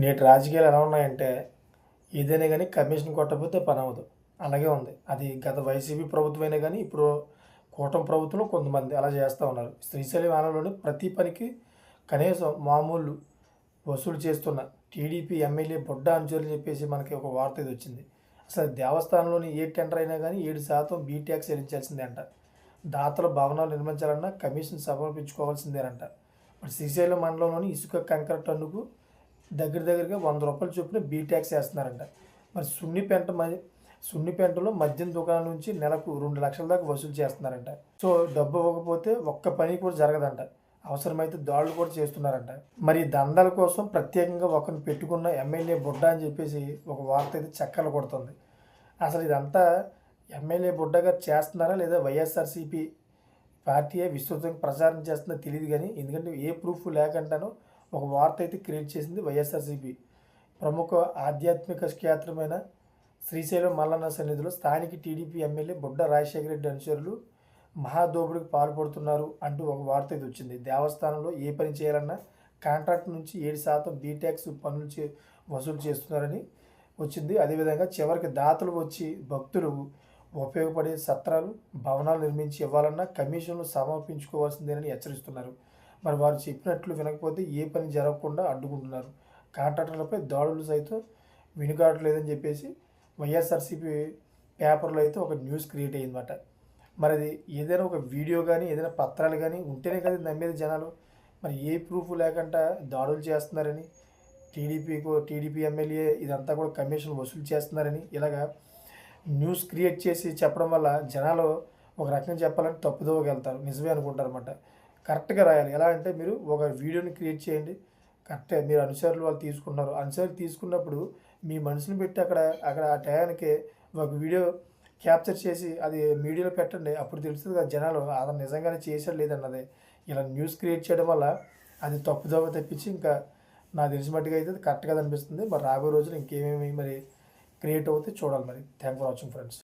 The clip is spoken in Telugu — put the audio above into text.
నేటి రాజకీయాలు ఎలా ఉన్నాయంటే ఏదైనా కానీ కమిషన్ కొట్టకపోతే పని అవ్వదు. అలాగే ఉంది. అది గత వైసీపీ ప్రభుత్వమైనా కానీ ఇప్పుడు కూటమి ప్రభుత్వంలో కొంతమంది అలా చేస్తూ ఉన్నారు. శ్రీశైలం ఆలయంలోని ప్రతి పనికి కనీసం మామూలు వసూలు చేస్తున్న టీడీపీ ఎమ్మెల్యే బొడ్డ అనుచరులు చెప్పేసి మనకి ఒక వార్త ఇది వచ్చింది. అసలు దేవస్థానంలోని ఏ టెండర్ అయినా కానీ ఏడు శాతం బీట్యాక్స్ చెల్లించాల్సిందే అంట దాతల భవనాలు నిర్మించాలన్నా కమిషన్ సమర్పించుకోవాల్సిందేనంట. మరి శ్రీశైలం మండలంలోని ఇసుక కంకర టన్నుకు దగ్గర దగ్గరగా వంద రూపాయలు చొప్పున బీ ట్యాక్స్ వేస్తున్నారంట. మరి సున్నిపెంట సున్ని పెంటలో మద్యం దుకాణం నుంచి నెలకు రెండు లక్షల దాకా వసూలు చేస్తున్నారంట. సో డబ్బు ఇవ్వకపోతే ఒక్క పని కూడా జరగదంట. అవసరమైతే దాడులు కూడా చేస్తున్నారంట. మరి ఈ దందాల కోసం ప్రత్యేకంగా ఒకరిని పెట్టుకున్న ఎమ్మెల్యే బుడ్డ అని చెప్పేసి ఒక వార్త అయితే చక్కలు కొడుతుంది. అసలు ఇదంతా ఎమ్మెల్యే బుడ్డగా చేస్తున్నారా లేదా వైఎస్ఆర్సీపీ పార్టీయే విస్తృతంగా ప్రచారం చేస్తుందో తెలియదు కానీ ఎందుకంటే ఏ ప్రూఫ్ లేకుండానో ఒక వార్త అయితే క్రియేట్ చేసింది వైఎస్ఆర్సీపీ. ప్రముఖ ఆధ్యాత్మిక క్షేత్రమైన శ్రీశైలం మల్లన్న సన్నిధిలో స్థానిక టీడీపీ ఎమ్మెల్యే బుడ్డ రాజశేఖర రెడ్డి అనుచరులు మహాదోపుడికి పాల్పడుతున్నారు అంటూ ఒక వార్త ఇది వచ్చింది. దేవస్థానంలో ఏ పని చేయాలన్నా కాంట్రాక్ట్ నుంచి ఏడు శాతం బీటాక్స్ పనులు చే వసూలు చేస్తున్నారని వచ్చింది. అదేవిధంగా చివరికి దాతలు వచ్చి భక్తులు ఉపయోగపడే సత్రాలు భవనాలు నిర్మించి ఇవ్వాలన్నా కమిషన్లు సమర్పించుకోవాల్సిందేనని హెచ్చరిస్తున్నారు. మరి వారు చెప్పినట్లు వినకపోతే ఏ పని జరగకుండా అడ్డుకుంటున్నారు. కాంట్రాక్టర్లపై దాడులు సైతం వినుగాడలేదని చెప్పేసి వైఎస్ఆర్సీపీ పేపర్లో అయితే ఒక న్యూస్ క్రియేట్ అయ్యిందన్నమాట. మరి అది ఏదైనా ఒక వీడియో కానీ ఏదైనా పత్రాలు కానీ ఉంటేనే కదా నమ్మేది జనాలు మరి ఏ ప్రూఫ్ లేకుండా దాడులు చేస్తున్నారని టీడీపీకు టీడీపీ ఎమ్మెల్యే ఇదంతా కూడా కమిషన్ వసూలు చేస్తున్నారని ఇలాగా న్యూస్ క్రియేట్ చేసి చెప్పడం వల్ల జనాలు ఒక రకంగా చెప్పాలంటే తప్పుదోవగలుగుతారు. నిజమే అనుకుంటారు అనమాట కరెక్ట్గా రాయాలి. ఎలా అంటే మీరు ఒక వీడియోని క్రియేట్ చేయండి. కరెక్టే మీరు అనుసరులు వాళ్ళు తీసుకున్నారు అనుసరులు తీసుకున్నప్పుడు మీ మనసుని పెట్టి అక్కడ అక్కడ ఆ టయానికి ఒక వీడియో క్యాప్చర్ చేసి అది మీడియాలో పెట్టండి. అప్పుడు తెలుస్తుంది కదా జనాలు అతను నిజంగానే చేశాడు లేదన్నది. ఇలా న్యూస్ క్రియేట్ చేయడం వల్ల అది తప్పుదోవ తెప్పించి ఇంకా నాకు తెలిసిన మట్టుగా అయితే అది కరెక్ట్గా అనిపిస్తుంది మరి రాబోయే రోజులు ఇంకేమేమి మరి క్రియేట్ అవుతే చూడాలి మరి. Thank for watching friends.